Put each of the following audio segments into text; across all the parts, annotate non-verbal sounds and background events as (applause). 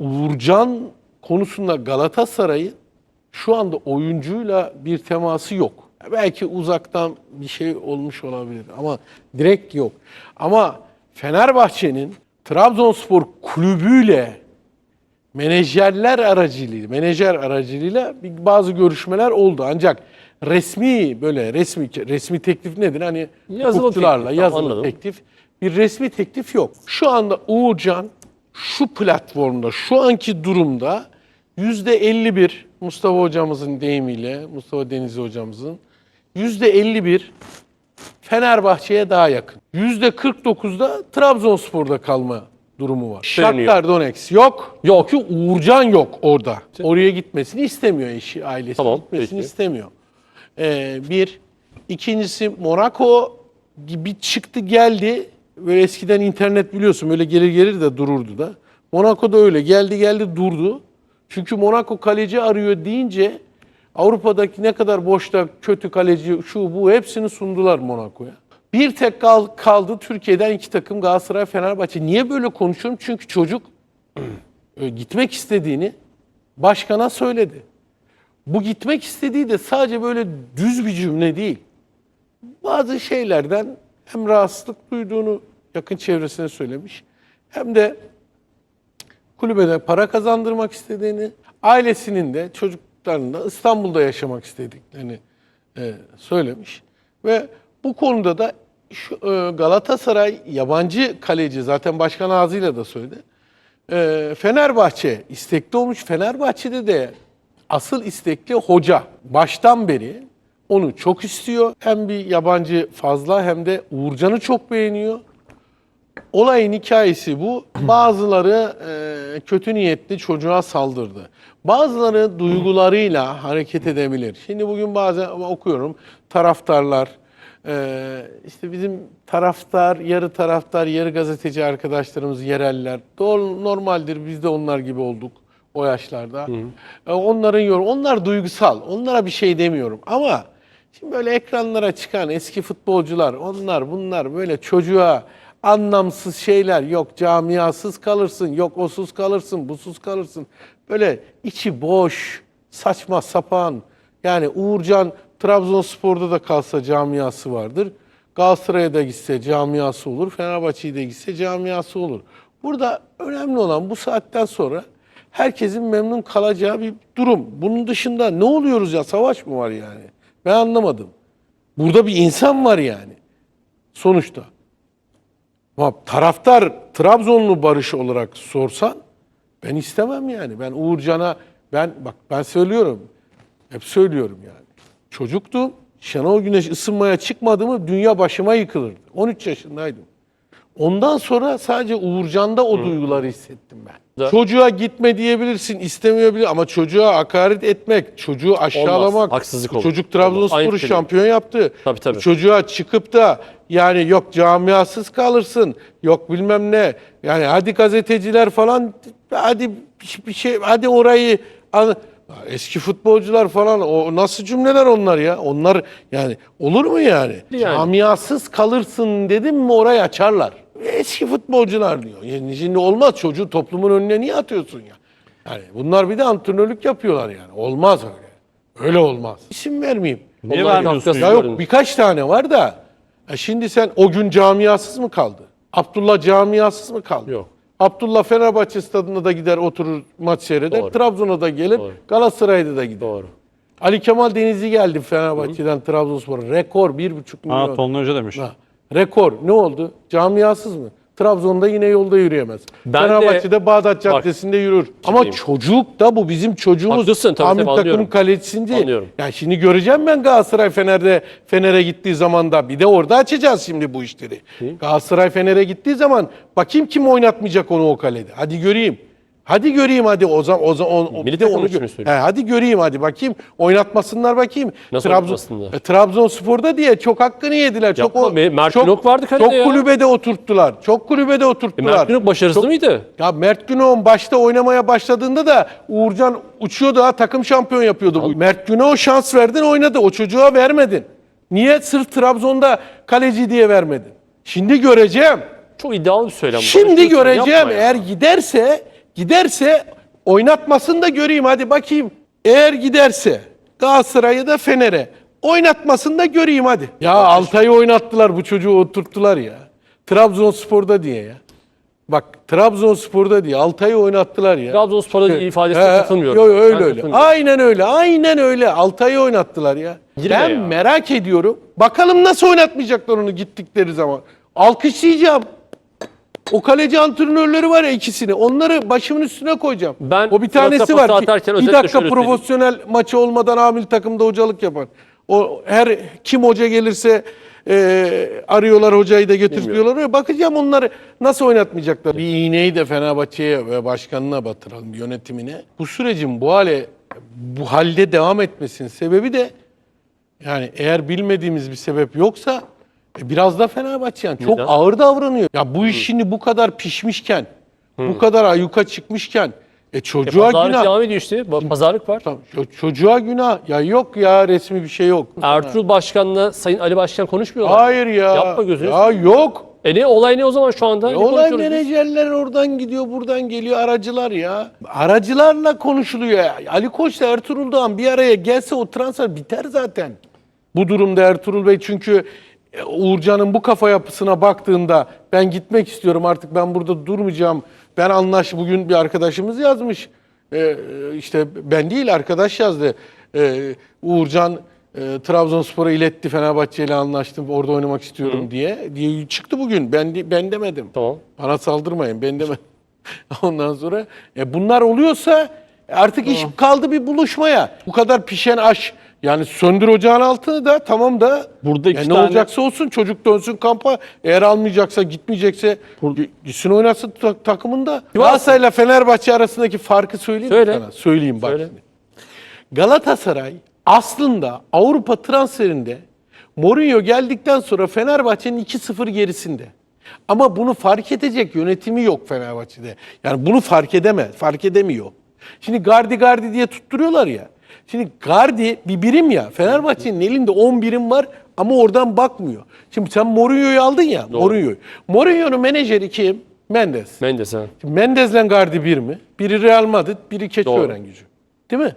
Uğurcan konusunda Galatasaray'ın şu anda oyuncuyla bir teması yok. Belki uzaktan bir şey olmuş olabilir ama direkt yok. Ama Fenerbahçe'nin Trabzonspor kulübüyle menajerler aracılığıyla, menajer aracılığıyla bazı görüşmeler oldu. Ancak resmi böyle resmi resmi teklif nedir? Hani Yazılı hukukçularla teklif, yazılı anladım. teklif. Bir resmi teklif yok. Şu anda Uğurcan şu platformda, şu anki durumda yüzde 51 Mustafa hocamızın deyimiyle, Mustafa Denizli hocamızın yüzde 51 Fenerbahçe'ye daha yakın. Yüzde 49'da Trabzonspor'da kalma durumu var. Söyleniyor. Shakhtar Donetsk yok. Yok ki Uğurcan yok orada. Oraya gitmesini istemiyor eşi, ailesi Tamam, gitmesini peki. istemiyor. Ee, bir. İkincisi Monaco gibi çıktı geldi. Böyle eskiden internet biliyorsun böyle gelir gelir de dururdu da. Monaco'da öyle geldi geldi durdu. Çünkü Monaco kaleci arıyor deyince Avrupa'daki ne kadar boşta kötü kaleci şu bu hepsini sundular Monaco'ya. Bir tek kal- kaldı Türkiye'den iki takım Galatasaray Fenerbahçe. Niye böyle konuşuyorum? Çünkü çocuk (clears throat) gitmek istediğini başkana söyledi. Bu gitmek istediği de sadece böyle düz bir cümle değil. Bazı şeylerden hem rahatsızlık duyduğunu yakın çevresine söylemiş hem de kulübede para kazandırmak istediğini, ailesinin de çocuklarının da İstanbul'da yaşamak istediklerini e, söylemiş. Ve bu konuda da şu, e, Galatasaray yabancı kaleci zaten başkan ağzıyla da söyledi. E, Fenerbahçe istekli olmuş. Fenerbahçe'de de asıl istekli hoca. Baştan beri onu çok istiyor. Hem bir yabancı fazla hem de Uğurcan'ı çok beğeniyor. Olayın hikayesi bu. (clears throat) Bazıları e, kötü niyetli çocuğa saldırdı. Bazıları duygularıyla hareket edebilir. Şimdi bugün bazen okuyorum taraftarlar, e, işte bizim taraftar, yarı taraftar, yarı gazeteci arkadaşlarımız yereller. Doğru, normaldir biz de onlar gibi olduk o yaşlarda. E, onların yorum, onlar duygusal. Onlara bir şey demiyorum ama Şimdi böyle ekranlara çıkan eski futbolcular, onlar bunlar böyle çocuğa anlamsız şeyler, yok camiasız kalırsın, yok osuz kalırsın, busuz kalırsın. Böyle içi boş, saçma sapan. Yani Uğurcan Trabzonspor'da da kalsa camiası vardır. Galatasaray'a da gitse camiası olur, Fenerbahçe'ye de gitse camiası olur. Burada önemli olan bu saatten sonra herkesin memnun kalacağı bir durum. Bunun dışında ne oluyoruz ya? Savaş mı var yani? Ben anlamadım. Burada bir insan var yani. Sonuçta. Ama taraftar Trabzonlu Barış olarak sorsan ben istemem yani. Ben Uğurcan'a ben bak ben söylüyorum. Hep söylüyorum yani. Çocuktum. Şenol Güneş ısınmaya çıkmadı mı dünya başıma yıkılırdı. 13 yaşındaydım. Ondan sonra sadece Uğurcan'da o duyguları hissettim ben. Da- Çocuğa gitme diyebilirsin, istemeyebilir ama çocuğa hakaret etmek, çocuğu aşağılamak. haksızlık Bu olur. Çocuk Olmaz. Trabzonspor'u şampiyon yaptı. Tabii, tabii. Çocuğa çıkıp da yani yok camiasız kalırsın, yok bilmem ne. Yani hadi gazeteciler falan hadi bir şey hadi orayı Eski futbolcular falan o nasıl cümleler onlar ya? Onlar yani olur mu yani? Yani. Camiasız kalırsın dedim mi orayı açarlar. Eski futbolcular diyor. Yani şimdi olmaz çocuğu toplumun önüne niye atıyorsun ya? Yani bunlar bir de antrenörlük yapıyorlar yani. Olmaz öyle. Öyle olmaz. İsim vermeyeyim. Niye Onlar- vermiyorsun? Ya yok birkaç tane var da ya şimdi sen o gün camiasız mı kaldı? Abdullah camiasız mı kaldı? Yok. Abdullah Fenerbahçe stadında da gider oturur maç seyreder. Doğru. Trabzon'a da gelir. Doğru. Galatasaray'da da gider. Doğru. Ali Kemal Denizli geldi Fenerbahçe'den Trabzonspor'a. Rekor 1,5 milyon. Ha Tolunay Hoca demiş. Ha, Rekor. Ne oldu? Camiasız mı? Trabzon'da yine yolda yürüyemez. Ben de- Fenerbahçe'de Bağdat Caddesi'nde yürür. Ama Ciddiyim. çocuk da bu bizim çocuğumuz. Haklısın, tabii, Hamit tabii, takımın anlıyorum. kalecisi Anlıyorum. Yani şimdi göreceğim ben Galatasaray Fener'de Fener'e gittiği zaman da bir de orada açacağız şimdi bu işleri. Galatasaray Fener'e gittiği zaman bakayım kim oynatmayacak onu o kalede. Hadi göreyim. Hadi göreyim hadi o zaman o zaman o, Milli bir de takım onu için gö- söylüyorsun? He, hadi göreyim hadi bakayım oynatmasınlar bakayım. Nasıl Trabzon oynatmasınlar? e, Trabzonspor'da diye çok hakkını yediler. çok Yapma be, Mert Günok vardı kalede Çok ya. kulübede oturttular. Çok kulübede E, oturttular. Mert Günok başarısız Çok- mıydı? ya Mert Günok'un başta oynamaya başladığında da Uğurcan uçuyordu ha takım şampiyon yapıyordu. bu. Mert Günok'a şans verdin oynadı. O çocuğa vermedin. Niye sırf Trabzon'da kaleci diye vermedin? Şimdi göreceğim. Çok iddialı bir söylem. bu. Şimdi Yılmaz, göreceğim yapma ya. eğer giderse Giderse oynatmasını da göreyim hadi bakayım. Eğer giderse Galatasaray'a da Fener'e oynatmasını da göreyim hadi. Ya Altay'ı oynattılar bu çocuğu oturttular ya. Trabzonspor'da diye ya. Bak Trabzonspor'da diye Altay'ı oynattılar ya. Trabzonspor'da ifadesine He, katılmıyorum. Yo, yo, öyle Ben öyle. katılmıyorum. Aynen öyle. Aynen öyle. Altay'ı oynattılar ya. Girme ben ya. merak ediyorum. Bakalım nasıl oynatmayacaklar onu gittikleri zaman. Alkışlayacağım. O kaleci antrenörleri var ya ikisini. Onları başımın üstüne koyacağım. Ben o bir tanesi var. ki bir dakika profesyonel maçı olmadan amil takımda hocalık yapan. O her kim hoca gelirse e, arıyorlar hocayı da. Öyle Bakacağım onları nasıl oynatmayacaklar. Bir iğneyi de Fenerbahçe'ye ve başkanına batıralım yönetimine. Bu sürecin bu hale bu halde devam etmesinin sebebi de yani eğer bilmediğimiz bir sebep yoksa biraz da Fenerbahçe yani çok Neden? ağır davranıyor. Ya bu iş şimdi bu kadar pişmişken, bu kadar ayuka çıkmışken e çocuğa Pazarlık günah. devam ediyor işte. Ba- Pazarlık var. Tamam, ço- çocuğa günah. Ya yok ya resmi bir şey yok. Ertuğrul Başkan'la Sayın Ali Başkan konuşmuyorlar. Hayır ya. Yapma gözünü Ya yok. E ne olay ne o zaman şu anda? Ne Olay konuşuyoruz biz? menajerler oradan gidiyor, buradan geliyor aracılar ya. Aracılarla konuşuluyor ya. Ali Koç da Ertuğrul Doğan bir araya gelse o transfer biter zaten. Bu durumda Ertuğrul Bey çünkü e, Uğurcan'ın bu kafa yapısına baktığında ben gitmek istiyorum artık ben burada durmayacağım. Ben anlaş bugün bir arkadaşımız yazmış. Ee, işte ben değil arkadaş yazdı. Ee, Uğurcan e, Trabzonspor'a iletti Fenerbahçe ile anlaştım orada oynamak istiyorum diye. diye çıktı bugün. Ben ben demedim. Tamam. Bana saldırmayın ben demedim. (laughs) Ondan sonra e, bunlar oluyorsa artık iş kaldı bir buluşmaya. Bu kadar pişen aş yani söndür ocağın altını da tamam da Burada iki ya ne tane- olacaksa olsun çocuk dönsün kampa. Eğer almayacaksa gitmeyecekse gitsin oynasın ta- takımında. Galatasaray'la Fenerbahçe arasındaki farkı söyleyeyim Söyle. sana? Söyleyeyim bak Söyle. şimdi. Galatasaray aslında Avrupa transferinde Mourinho geldikten sonra Fenerbahçe'nin 2-0 gerisinde. Ama bunu fark edecek yönetimi yok Fenerbahçe'de. Yani bunu fark edemez, fark edemiyor. Şimdi Gardi Gardi diye tutturuyorlar ya. Şimdi Gardi bir birim ya. Fenerbahçe'nin elinde 10 birim var ama oradan bakmıyor. Şimdi sen Mourinho'yu aldın ya, Mourinho'yu. Mourinho'nun menajeri kim? Mendes. Mendes ha. Şimdi Mendes'le Gardi bir mi? Biri Real Madrid, biri Keçiören gücü. Değil mi?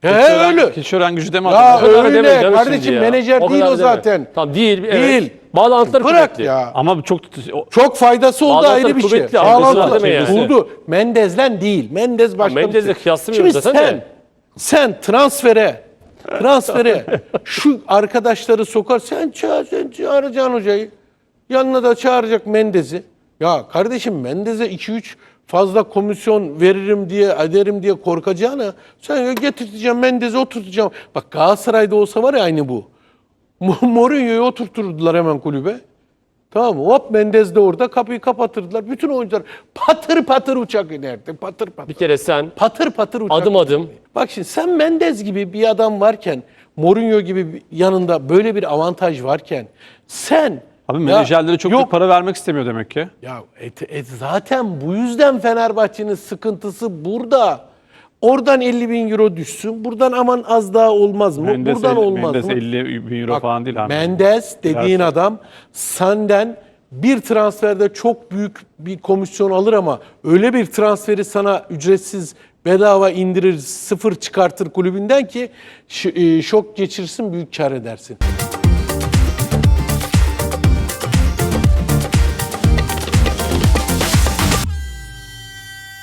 He öyle. Keçiören gücü deme Ya adamı. öyle kadar deme canım kardeşim, şimdi ya. menajer O değil kadar o deme. zaten. Tamam değil. Evet. Değil. Bağlantıları Bırak kuvvetli. ya. Ama çok Çok faydası oldu Bağlantıları ayrı bir şey. kuvvetli, algısı var Bağlantılar. deme yani. Mendez'le değil. Mendez başka bir Mendez'le şey. kıyaslamıyorum Şimdi zaten sen, de. Sen transfere transfere şu arkadaşları sokar. Sen çağır, sen çağıracaksın hocayı. Yanına da çağıracak Mendez'i. Ya kardeşim Mendez'e 2-3 fazla komisyon veririm diye, ederim diye korkacağına sen getirteceğim Mendez'i oturtacağım. Bak Galatasaray'da olsa var ya aynı bu. Mo- Mourinho'yu oturturdular hemen kulübe. Tamam mı? Hop Mendez de orada kapıyı kapatırdılar. Bütün oyuncular patır patır uçak inerdi. Patır patır. Bir kere sen Patır patır uçak. Adım adım. Bak şimdi sen Mendez gibi bir adam varken, Mourinho gibi yanında böyle bir avantaj varken sen Abi menajerlere çok yok, da para vermek istemiyor demek ki. ya et, et zaten bu yüzden Fenerbahçe'nin sıkıntısı burada. Oradan 50 bin euro düşsün. Buradan aman az daha olmaz mı? Mendes, buradan el- olmaz Mendes mı? 50 bin euro Bak, falan değil abi. Mendes dediğin adam senden bir transferde çok büyük bir komisyon alır ama öyle bir transferi sana ücretsiz bedava indirir, sıfır çıkartır kulübünden ki e, şok geçirsin, büyük kar edersin.